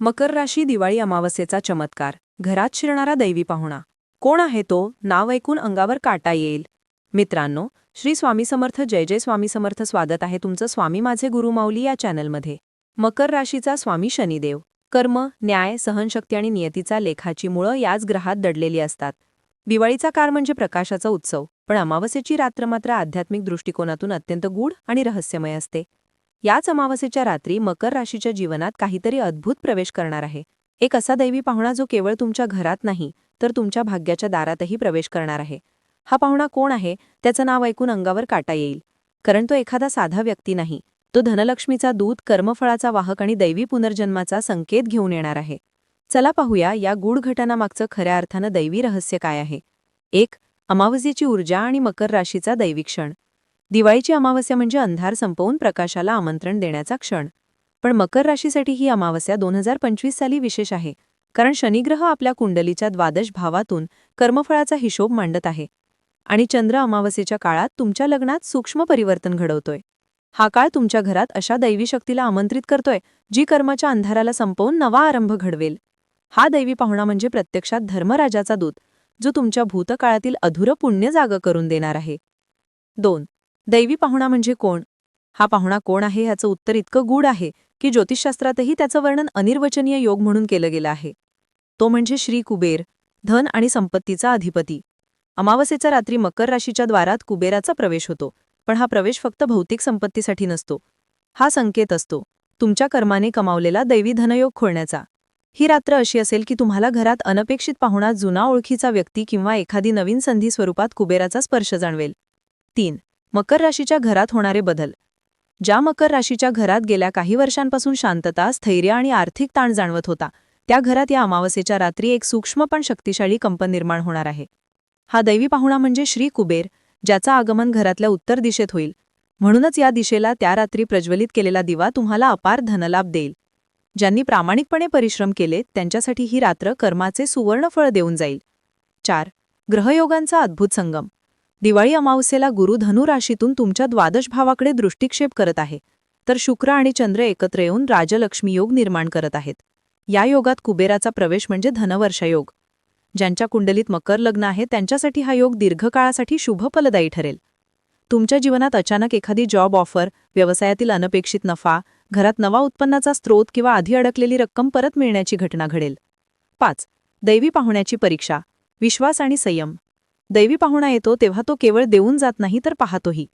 मकर राशी दिवाळी अमावस्येचा चमत्कार. घरात शिरणारा दैवी पाहुणा. कोण आहे तो? नाव ऐकून अंगावर काटा येईल. मित्रांनो श्री स्वामी समर्थ जय जय स्वामी समर्थ स्वागत आहे तुमचं स्वामी माझे गुरु माऊली या चॅनलमध्ये. मकर राशीचा स्वामी शनिदेव. कर्म न्याय सहनशक्ती आणि नियतीचा लेखाची मुळं याच ग्रहात दडलेली असतात. दिवाळीचा कार म्हणजे प्रकाशाचा उत्सव पण अमावस्येची रात्र मात्र आध्यात्मिक दृष्टिकोनातून अत्यंत गूढ आणि रहस्यमय असते. याच अमावस्येच्या रात्री मकर राशीच्या जीवनात काहीतरी अद्भुत प्रवेश करणार आहे. एक असा दैवी पाहुणा जो केवळ तुमच्या घरात नाही तर तुमच्या भाग्याच्या दारातही प्रवेश करणार आहे. हा पाहुणा कोण आहे त्याचं नाव ऐकून अंगावर काटा येईल. कारण तो एखादा साधा व्यक्ती नाही तो धनलक्ष्मीचा दूत कर्मफळाचा वाहक आणि दैवी पुनर्जन्माचा संकेत घेऊन येणार आहे. चला पाहूया या गूढ घटनामागचं खऱ्या अर्थानं दैवी रहस्य काय आहे. एक अमावस्येची ऊर्जा आणि मकर राशीचा दैवी क्षण. दिवाळीची अमावस्या म्हणजे अंधार संपवून प्रकाशाला आमंत्रण देण्याचा क्षण. पण मकर राशीसाठी ही अमावस्या दोन हजार पंचवीस साली विशेष आहे कारण शनिग्रह आपल्या कुंडलीच्या द्वादश भावातून कर्मफळाचा हिशोब मांडत आहे. आणि चंद्र अमावस्येच्या काळात तुमच्या लग्नात सूक्ष्म परिवर्तन घडवतोय. हा काळ तुमच्या घरात अशा दैवी शक्तीला आमंत्रित करतोय जी कर्माच्या अंधाराला संपवून नवा आरंभ घडवेल. हा दैवी पाहुणा म्हणजे प्रत्यक्षात धर्मराजाचा दूत जो तुमच्या भूतकाळातील अधुरं पुण्य जागं करून देणार आहे. दोन दैवी पाहुणा म्हणजे कोण? हा पाहुणा कोण आहे ह्याचं उत्तर इतकं गूढ आहे की ज्योतिषशास्त्रातही त्याचं वर्णन अनिर्वचनीय योग म्हणून केलं गेलं आहे. तो म्हणजे श्री कुबेर धन आणि संपत्तीचा अधिपती. अमावस्येच्या रात्री मकर राशीच्या द्वारात कुबेराचा प्रवेश होतो पण हा प्रवेश फक्त भौतिक संपत्तीसाठी नसतो. हा संकेत असतो तुमच्या कर्माने कमावलेला दैवी धनयोग खोलण्याचा ही रात्र अशी असेल की तुम्हाला घरात अनपेक्षित पाहुणा जुना ओळखीचा व्यक्ती किंवा एखादी नवीन संधी स्वरूपात कुबेराचा स्पर्श जाणवेल. तीन मकर राशीच्या घरात होणारे बदल. ज्या मकर राशीच्या घरात गेल्या काही वर्षांपासून शांतता स्थैर्य आणि आर्थिक ताण जाणवत होता त्या घरात या अमावस्येच्या रात्री एक सूक्ष्म पण शक्तिशाली कंपन निर्माण होणार आहे. हा दैवी पाहुणा म्हणजे श्री कुबेर ज्याचा आगमन घरातल्या उत्तर दिशेत होईल. म्हणूनच या दिशेला त्या रात्री प्रज्वलित केलेला दिवा तुम्हाला अपार धनलाभ देईल. ज्यांनी प्रामाणिकपणे परिश्रम केले त्यांच्यासाठी ही रात्र कर्माचे सुवर्णफळ देऊन जाईल. चार. ग्रहयोगांचा अद्भुत संगम. दिवाळी अमावस्येला गुरु धनुराशीतून तुमच्या द्वादश भावाकडे दृष्टिक्षेप करत आहे. तर शुक्र आणि चंद्र एकत्र येऊन राजलक्ष्मी योग निर्माण करत आहेत. या योगात कुबेराचा प्रवेश म्हणजे धनवर्ष योग. ज्यांच्या कुंडलीत मकर लग्न आहे त्यांच्यासाठी हा योग दीर्घकाळासाठी शुभ फलदायी ठरेल. तुमच्या जीवनात अचानक एखादी जॉब ऑफर व्यवसायातील अनपेक्षित नफा घरात नवा उत्पन्नाचा स्रोत किंवा आधी अडकलेली रक्कम परत मिळण्याची घटना घडेल. पाच. दैवी पाहुण्याची परीक्षा. विश्वास आणि संयम. दैवी पाहुणा येतो तेव्हा तो केवळ देऊन जात नाही तर पाहतोही.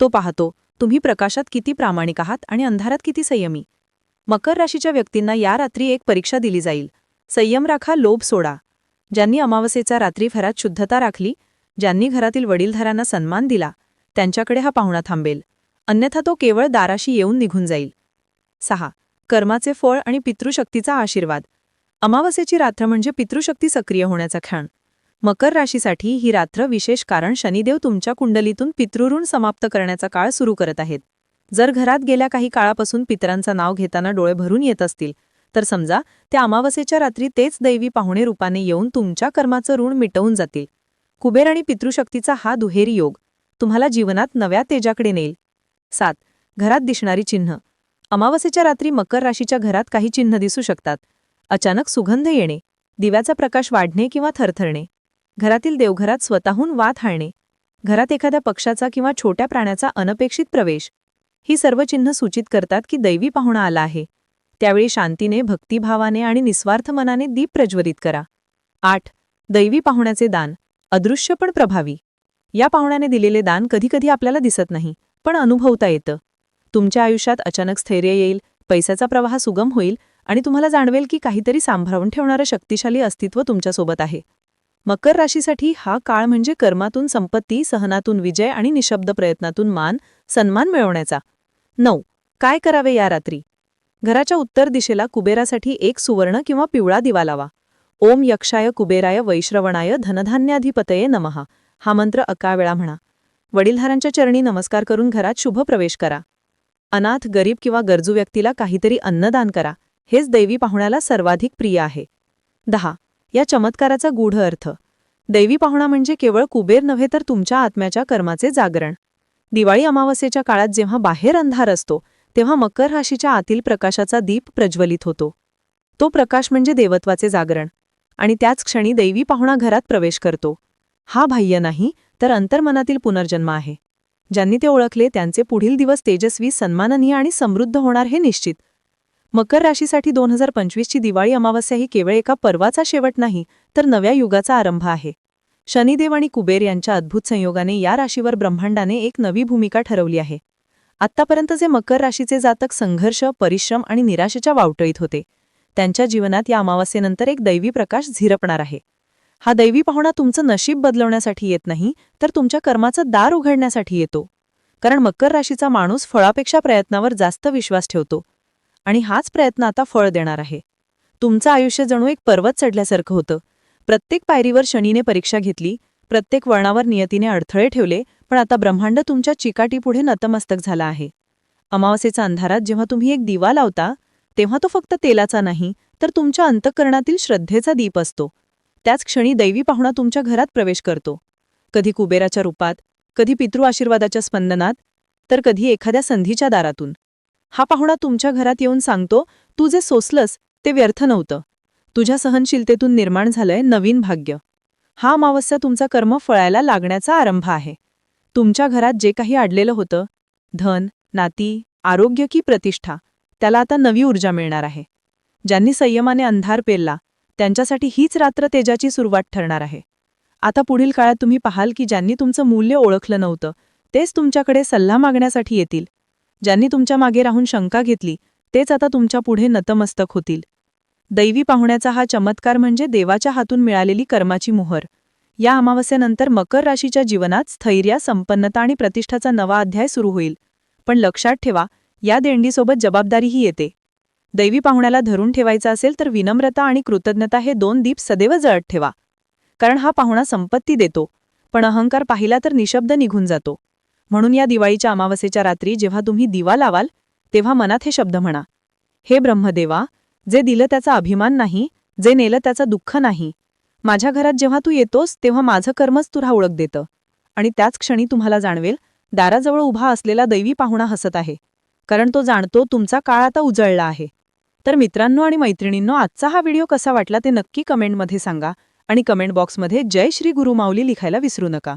तो पाहतो तुम्ही प्रकाशात किती प्रामाणिक आहात आणि अंधारात किती संयमी. मकर राशीच्या व्यक्तींना या रात्री एक परीक्षा दिली जाईल. संयम राखा लोभ सोडा. ज्यांनी अमावस्येचा रात्री घरात शुद्धता राखली ज्यांनी घरातील वडीलधारांना सन्मान दिला त्यांच्याकडे हा पाहुणा थांबेल. अन्यथा तो केवळ दाराशी येऊन निघून जाईल. सहा. कर्माचे फळ आणि पितृशक्तीचा आशीर्वाद. अमावस्येची रात्र म्हणजे पितृशक्ती सक्रिय होण्याचा क्षण. मकर राशीसाठी ही रात्र विशेष कारण शनिदेव तुमच्या कुंडलीतून पितृऋण समाप्त करण्याचा काळ सुरू करत आहेत. जर घरात गेल्या काही काळापासून पितरांचं नाव घेताना डोळे भरून येत असतील तर समजा त्या अमावस्येच्या रात्री तेच दैवी पाहुणे रूपाने येऊन तुमच्या कर्माचं ऋण मिटवून जातील. कुबेर आणि पितृशक्तीचा हा दुहेरी योग तुम्हाला जीवनात नव्या तेजाकडे नेईल. सात घरात दिसणारी चिन्ह. अमावस्येच्या रात्री मकर राशीच्या घरात काही चिन्ह दिसू शकतात. अचानक सुगंध येणे दिव्याचा प्रकाश वाढणे किंवा थरथरणे. घरातील देवघरात स्वतःहून वात हाळणे घरात एखाद्या पक्षाचा किंवा छोट्या प्राण्याचा अनपेक्षित प्रवेश ही सर्व चिन्ह सूचित करतात की दैवी पाहुणा आला आहे. त्यावेळी शांतीने भक्तिभावाने आणि निस्वार्थ मनाने दीप प्रज्वलित करा. आठ. दैवी पाहुण्याचे दान. अदृश्य पण प्रभावी. या पाहुण्याने दिलेले दान कधीकधी आपल्याला दिसत नाही पण अनुभवता येतं. तुमच्या आयुष्यात अचानक स्थैर्य येईल पैशाचा प्रवाह सुगम होईल आणि तुम्हाला जाणवेल की काहीतरी सांभाळून ठेवणारं शक्तिशाली अस्तित्व तुमच्यासोबत आहे. मकर राशीसाठी हा काळ म्हणजे कर्मातून संपत्ती सहनातून विजय आणि निशब्द प्रयत्नातून मान सन्मान मिळवण्याचा. नऊ. काय करावे या रात्री? घराच्या उत्तर दिशेला कुबेरासाठी एक सुवर्ण किंवा पिवळा दिवा लावा. ओम यक्षाय कुबेराय वैश्रवणाय धनधान्याधिपतये नमहा हा मंत्र अका वेळा म्हणा. वडीलधारांच्या चरणी नमस्कार करून घरात शुभ प्रवेश करा. अनाथ गरीब किंवा गरजू व्यक्तीला काहीतरी अन्नदान करा. हेच दैवी पाहुण्याला सर्वाधिक प्रिय आहे. दहा. या चमत्काराचा गूढ अर्थ. दैवी पाहुणा म्हणजे केवळ कुबेर नव्हे तर तुमच्या आत्म्याच्या कर्माचे जागरण. दिवाळी अमावस्येच्या काळात जेव्हा बाहेर अंधार असतो तेव्हा मकर राशीच्या आतील प्रकाशाचा दीप प्रज्वलित होतो. तो प्रकाश म्हणजे देवत्वाचे जागरण. आणि त्याच क्षणी दैवी पाहुणा घरात प्रवेश करतो. हा बाह्य नाही तर अंतर्मनातील पुनर्जन्म आहे. ज्यांनी ते ओळखले त्यांचे पुढील दिवस तेजस्वी सन्माननीय आणि समृद्ध होणार हे निश्चित. मकर राशीसाठी दोन हजार पंचवीसची दिवाळी अमावस्या ही केवळ एका पर्वाचा शेवट नाही तर नव्या युगाचा आरंभ आहे. शनिदेव आणि कुबेर यांच्या अद्भुत संयोगाने या राशीवर ब्रह्मांडाने एक नवी भूमिका ठरवली आहे. आत्तापर्यंत जे मकर राशीचे जातक संघर्ष परिश्रम आणि निराशेच्या वावटळीत होते त्यांच्या जीवनात या अमावस्येनंतर एक दैवी प्रकाश झिरपणार आहे. हा दैवी पाहुणा तुमचं नशीब बदलवण्यासाठी येत नाही तर तुमच्या कर्माचं दार उघडण्यासाठी येतो. कारण मकर राशीचा माणूस फळापेक्षा प्रयत्नावर जास्त विश्वास ठेवतो आणि हाच प्रयत्न आता फळ देणार आहे. तुमचं आयुष्य जणू एक पर्वत चढल्यासारखं होतं. प्रत्येक पायरीवर शनीने परीक्षा घेतली प्रत्येक वळणावर नियतीने अडथळे ठेवले पण आता ब्रह्मांड तुमच्या चिकाटीपुढे नतमस्तक झाला आहे. अमावस्येच्या अंधारात जेव्हा तुम्ही एक दिवा लावता तेव्हा तो फक्त तेलाचा नाही तर तुमच्या अंतःकरणातील श्रद्धेचा दीप असतो. त्याच क्षणी दैवी पाहुणा तुमच्या घरात प्रवेश करतो. कधी कुबेराच्या रूपात कधी पितृ आशीर्वादाच्या स्पंदनात तर कधी एखाद्या संधीच्या दारातून. हा पाहुणा तुमच्या घरात येऊन सांगतो तू जे सोसलंस ते व्यर्थ नव्हतं. तुझ्या सहनशीलतेतून निर्माण झालंय नवीन भाग्य. हा अमावस्या तुमचा कर्म फळायला लागण्याचा आरंभ आहे. तुमच्या घरात जे काही अडलेलं होतं धन नाती आरोग्य की प्रतिष्ठा त्याला आता नवी ऊर्जा मिळणार आहे. ज्यांनी संयमाने अंधार पेरला त्यांच्यासाठी हीच रात्र तेजाची सुरुवात ठरणार आहे. आता पुढील काळात तुम्ही पाहाल की ज्यांनी तुमचं मूल्य ओळखलं नव्हतं तेच तुमच्याकडे सल्ला मागण्यासाठी येतील. ज्यांनी तुमच्या मागे राहून शंका घेतली तेच आता तुमच्यापुढे नतमस्तक होतील. दैवी पाहुण्याचा हा चमत्कार म्हणजे देवाच्या हातून मिळालेली कर्माची मोहर. या अमावस्येनंतर मकर राशीच्या जीवनात स्थैर्य संपन्नता आणि प्रतिष्ठाचा नवा अध्याय सुरू होईल. पण लक्षात ठेवा या देणगीसोबत जबाबदारीही येते. दैवी पाहुण्याला धरून ठेवायचं असेल तर विनम्रता आणि कृतज्ञता हे दोन दीप सदैव जळत ठेवा. कारण हा पाहुणा संपत्ती देतो पण अहंकार पाहिला तर निशब्द निघून जातो. म्हणून या दिवाळीच्या अमावस्येच्या रात्री जेव्हा तुम्ही दिवा लावाल तेव्हा मनात हे शब्द म्हणा. हे ब्रह्मदेवा जे दिलं त्याचा अभिमान नाही जे नेलं त्याचं दुःख नाही. माझ्या घरात जेव्हा तू येतोस तेव्हा माझं कर्मच तुला ओळख देतं. आणि त्याच क्षणी तुम्हाला जाणवेल दाराजवळ उभा असलेला दैवी पाहुणा हसत आहे. कारण तो जाणतो तुमचा काळ आता उजळला आहे. तर मित्रांनो आणि मैत्रिणींनो आजचा हा व्हिडिओ कसा वाटला ते नक्की कमेंटमध्ये सांगा. आणि कमेंट बॉक्समध्ये जय श्री गुरु माऊली लिखायला विसरू नका.